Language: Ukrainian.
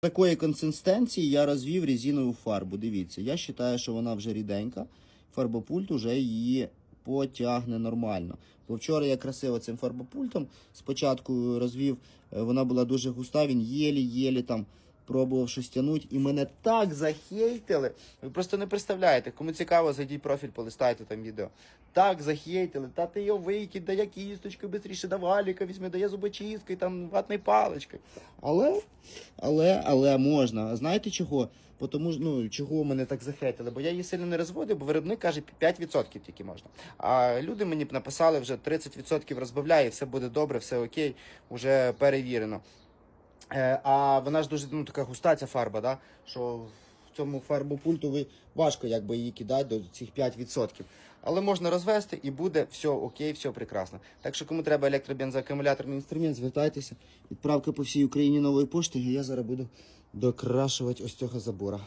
Такої консистенції я розвів резинову фарбу. Дивіться, я вважаю, що вона вже ріденька. Фарбопульт уже її потягне нормально. Бо вчора я красиво цим фарбопультом спочатку розвів, е, вона була дуже густа, він єлі-єлі там пробував щось тягнути, і мене так захейтили. Ви просто не представляєте. Кому цікаво, зайдіть профіль, полистайте там відео. Так захейтили, та ти його викид, да я кісточкою швидше, да валіка візьми, да я зубочисткою, там ватною паличкою. Але, але, але можна. А знаєте чого? Бо Тому ж, ну, чого мене так захейтили? Бо я її сильно не розводив, бо виробник каже 5% тільки можна. А люди мені б написали вже 30% розбавляє, все буде добре, все окей, вже перевірено. Е, а вона ж дуже ну, така густа ця фарба, да? що в цьому фарбопульту важко якби, її кидати до цих 5%. Але можна розвести і буде все окей, все прекрасно. Так що кому треба електробензоакумуляторний інструмент, звертайтеся. Відправка по всій Україні нової пошти, і я зараз буду докрашувати ось цього забора.